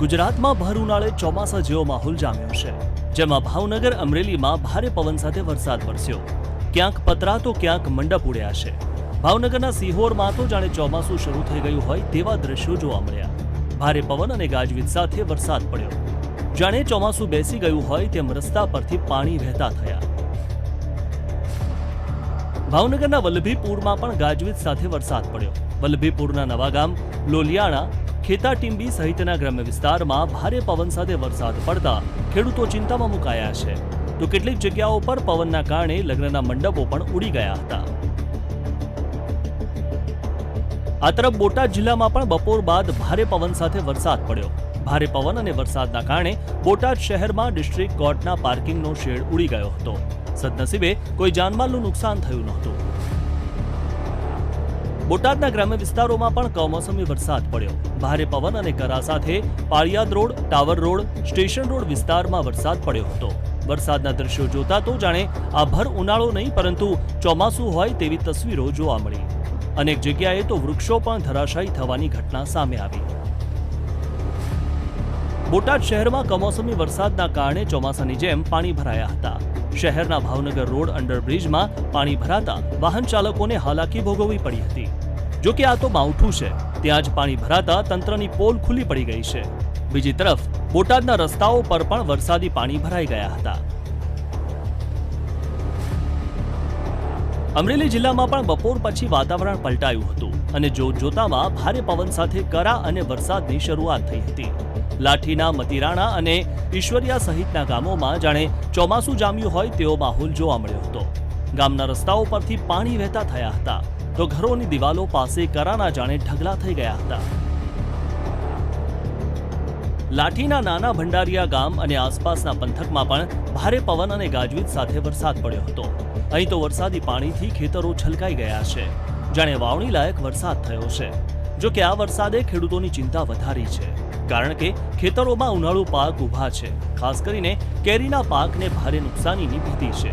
ગુજરાતમાં ભર ઉનાળે ચોમાસા જેવો માહોલ જામ્યો છે, જેમાં ભાવનગર અમરેલીમાં ભારે પવન સાથે વરસાદ વરસ્યો. ક્યાંક પતરા તો ક્યાંક મંડપ ઉડ્યા છે. ભાવનગરના સિહોરમાં તો જાણે ચોમાસું શરૂ થઈ ગયું હોય તેવા દ્રશ્યો જોવા મળ્યા. ભારે પવન અને ગાજવીજ સાથે વરસાદ પડ્યો. જાણે ચોમાસું બેસી ગયું હોય તેમ રસ્તા પરથી પાણી વહેતા થયા. ભાવનગરના વલ્લભીપુરમાં પણ ગાજવીજ સાથે વરસાદ પડ્યો. વલ્લભીપુરના નવાગામ, લોલિયાણા ખેતાટીંબી સહિતના ગ્રામ્ય વિસ્તારમાં ભારે પવન સાથે વરસાદ પડતા ખેડૂતો ચિંતામાં મુકાયા છે. તો કેટલીક જગ્યાઓ પર પવનના કારણે લગ્નના મંડપો પણ ઉડી ગયા હતા. આ તરફ બોટાદ જિલ્લામાં પણ બપોર બાદ ભારે પવન સાથે વરસાદ પડ્યો. ભારે પવન અને વરસાદના કારણે બોટાદ શહેરમાં ડિસ્ટ્રિક્ટ કોર્ટના પાર્કિંગનો શેડ ઉડી ગયો હતો. સદનસીબે કોઈ જાનમાલનું નુકસાન થયું નહોતું. બોટાદના ગ્રામ્ય વિસ્તારોમાં પણ કમોસમી વરસાદ પડ્યો. ભારે પવન અને કરા સાથે Paliyad road, tower road, station road વિસ્તારમાં વરસાદ પડ્યો હતો. વરસાદના દ્રશ્યો જોતા તો જાણે આ ભર ઉનાળો નહીં, પરંતુ ચોમાસું હોય તેવી તસવીરો જોવા મળી. અનેક જગ્યાએ તો વૃક્ષો પણ ધરાશાયી થવાની ઘટના સામે આવી. બોટાદ શહેરમાં કમોસમી વરસાદના કારણે ચોમાસાની જેમ પાણી ભરાયા હતા. શહેરના ભાવનગર રોડ અંડરબ્રિજમાં પાણી ભરાતા વાહન ચાલકોને હાલાકી ભોગવવી પડી હતી. જોકે આ તો માવઠું છે, ત્યાં જ પાણી ભરાતા તંત્રની પોલ ખુલ્લી પડી ગઈ છે. બીજી તરફ, બોટાદના રસ્તાઓ પર પણ વરસાદી પાણી ભરાઈ ગયા હતા. અમરેલી જિલ્લામાં પણ બપોર પછી વાતાવરણ પલટાયું હતું અને જોત જોતામાં ભારે પવન સાથે કરા અને વરસાદની શરૂઆત થઈ હતી. લાઠીના મતીરાણા અને ઈશ્વરિયા સહિતના ગામોમાં જાણે ચોમાસું જામ્યું હોય તેવો માહોલ જોવા મળ્યો હતો. ગામના રસ્તાઓ પરથી પાણી વહેતા થયા હતા. તો ઘરોની દિવાલો પાસે કરાના જાણે ઢગલા થઈ ગયા હતા. લાઠીના નાના ભંડારિયા ગામ અને આસપાસના પંથકમાં પણ ભારે પવન અને ગાજવીજ સાથે વરસાદ પડ્યો હતો. અહીં તો વરસાદી પાણીથી ખેતરો છલકાઈ ગયા છે. જાણે વાવણી લાયક વરસાદ થયો છે. જો કે આ વરસાદે ખેડૂતોની ચિંતા વધારી છે, કારણ કે ખેતરોમાં ઉનાળુ પાક ઊભા છે, ખાસ કરીને કેરીના પાકને ભારે નુકસાનીની ભીતિ છે.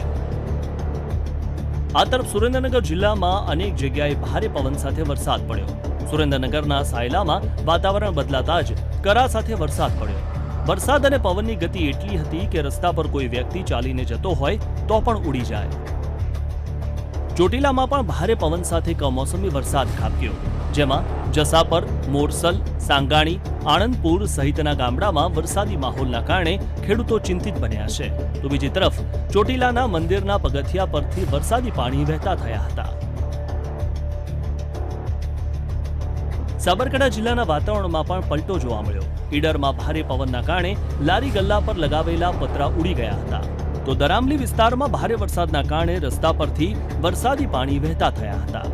આ તરફ સુરેન્દ્રનગર જિલ્લામાં અનેક જગ્યાએ ભારે પવન સાથે વરસાદ પડ્યો. સુરેન્દ્રનગરના સાયલામાં વાતાવરણ બદલાતા જ કરા સાથે વરસાદ પડ્યો. વરસાદ અને પવનની ગતિ એટલી હતી કે રસ્તા પર કોઈ વ્યક્તિ ચાલીને જતો હોય તો પણ ઉડી જાય. ચોટીલામાં પણ ભારે પવન સાથે કમોસમી વરસાદ ખાબક્યો. જેમાં જસાપર, મોરસલ, સાંગાણી, આણંદપુર સહિતના ગામડામાં વરસાદી માહોલના કારણે ખેડૂતો ચિંતિત બન્યા છે. તો બીજી તરફ, ચોટીલાના મંદિરના પગથિયા પરથી વરસાદી પાણી વહેતા થયા હતા. સાબરકાંઠા જિલ્લાના વાતાવરણમાં પણ પલટો જોવા મળ્યો. ઈડરમાં ભારે પવનના કારણે લારી ગલ્લા પર લગાવેલા પતરા ઉડી ગયા હતા. તો દરામલી વિસ્તારમાં ભારે વરસાદના કારણે રસ્તા પરથી વરસાદી પાણી વહેતા થયા હતા.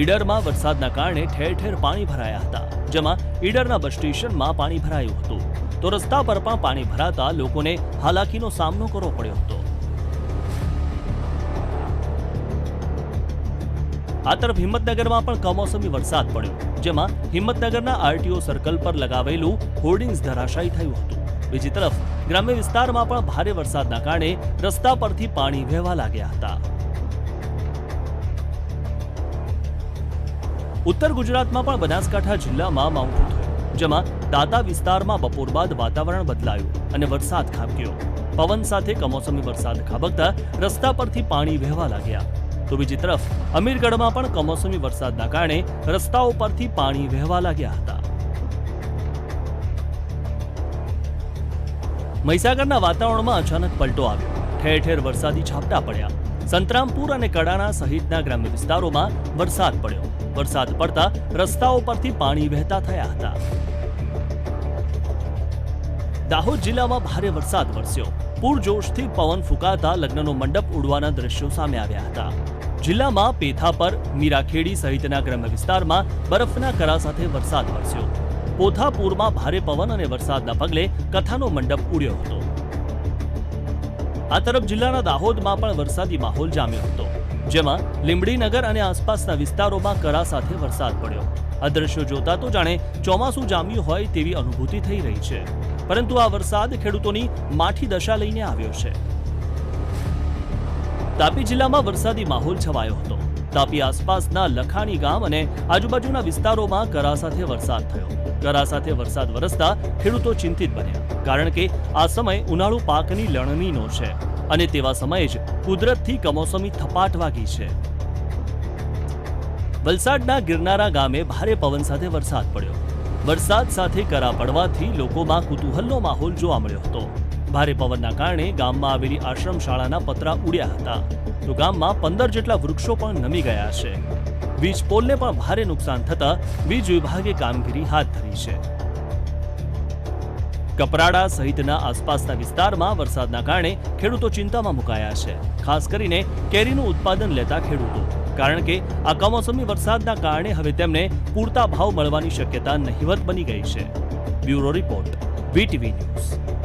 ઈડરમાં વરસાદના કારણે ઠેર ઠેર પાણી ભરાયા હતા, જેમાં ઈડરના બસ સ્ટેશનમાં પાણી ભરાયું હતું. તો રસ્તા પર પણ પાણી ભરાતા લોકોને હાલાકીનો સામનો કરવો પડ્યો હતો. આ તરફ હિંમતનગરમાં પણ કમોસમી વરસાદ પડ્યો, જેમાં હિંમતનગરના આરટીઓ સર્કલ પર લગાવેલું હોર્ડિંગ્સ ધરાશાયી થયું હતું. બીજી તરફ, ગ્રામ્ય વિસ્તારમાં પણ ભારે વરસાદના કારણે રસ્તા પરથી પાણી વહેવા લાગ્યા હતા. ઉત્તર ગુજરાતમાં પણ બનાસકાંઠા જિલ્લામાં માવઠું જેમાં દાતા વિસ્તારમાં બપોર બાદ વાતાવરણ બદલાયું અને વરસાદ ખાબક્યો. પવન સાથે કમોસમી વરસાદ ખાબકતા રસ્તા પરથી પાણી વહેવા લાગ્યા. તો બીજી તરફ, અમીરગઢમાં પણ કમોસમી વરસાદના કારણે રસ્તાઓ પરથી પાણી વહેવા લાગ્યા હતા. મહીસાગરના વાતાવરણમાં અચાનક પલટો આવ્યો. ઠેર ઠેર વરસાદી છાપટા પડ્યા. સંતરામપુર અને કડાણા સહિતના ગ્રામ્ય વિસ્તારોમાં વરસાદ પડ્યો. વરસાદ પડતા રસ્તાઓ પરથી પાણી વહેતા થયા હતા. દાહોદ જિલ્લામાં ભારે વરસાદ વરસ્યો. પૂરજોશથી પવન ફૂંકાતા લગ્નનો મંડપ ઉડવાના દ્રશ્યો સામે આવ્યા હતા. જિલ્લામાં પેથાપર મીરાખેડી સહિતના ગ્રામ્ય વિસ્તારમાં બરફના કરા સાથે વરસાદ વરસ્યો. પોથાપુરમાં ભારે પવન અને વરસાદના પગલે કથાનો મંડપ ઉડ્યો હતો. આ તરફ જિલ્લાના દાહોદમાં પણ વરસાદી માહોલ જામ્યો હતો. જેમાં લીંબડીનગર અને આસપાસના વિસ્તારોમાં કરા સાથે વરસાદ પડ્યો. આ દ્રશ્યો જોતા તો જાણે ચોમાસું જામ્યું હોય તેવી અનુભૂતિ થઈ રહી છે. પરંતુ આ વરસાદ ખેડૂતોની માઠી દશા લઈને આવ્યો છે. તાપી જિલ્લામાં વરસાદી માહોલ છવાયો હતો. તાપી આસપાસના લખાણી ગામ અને આજુબાજુના વિસ્તારોમાં કરા સાથે વરસાદ થયો. કરા સાથે વરસાદ વરસતા ખેડૂતો ચિંતિત બન્યા, કારણ કે આ સમય ઉનાળુ પાકની લણણીનો છે અને તેવા સમયે જ કુદરતથી કમોસમી થપાટ વાગી છે. વલસાડના ગિરનારા ગામે ભારે પવન સાથે વરસાદ પડ્યો. વરસાદ સાથે કરા પડવાથી લોકોમાં કુતૂહલનો માહોલ જોવા મળ્યો હતો. ભારે પવનના કારણે ગામમાં આવેલી આશ્રમ શાળાના પતરા ઉડ્યા હતા. તો ગામમાં પંદર જેટલા વૃક્ષો પણ નમી ગયા છે. વીજ પોલને પણ ભારે નુકસાન થતા વીજ વિભાગે કામગીરી હાથ ધરી છે. કપરાડા સહિતના આસપાસના વિસ્તારમાં વરસાદના કારણે ખેડૂતો ચિંતામાં મુકાયા છે. ખાસ કરીને કેરીનું ઉત્પાદન લેતા ખેડૂતો. કારણ કે આ કમોસમી વરસાદના કારણે હવે તેમને પૂરતા ભાવ મળવાની શક્યતા નહિવત બની ગઈ છે. Bureau report, VTV news.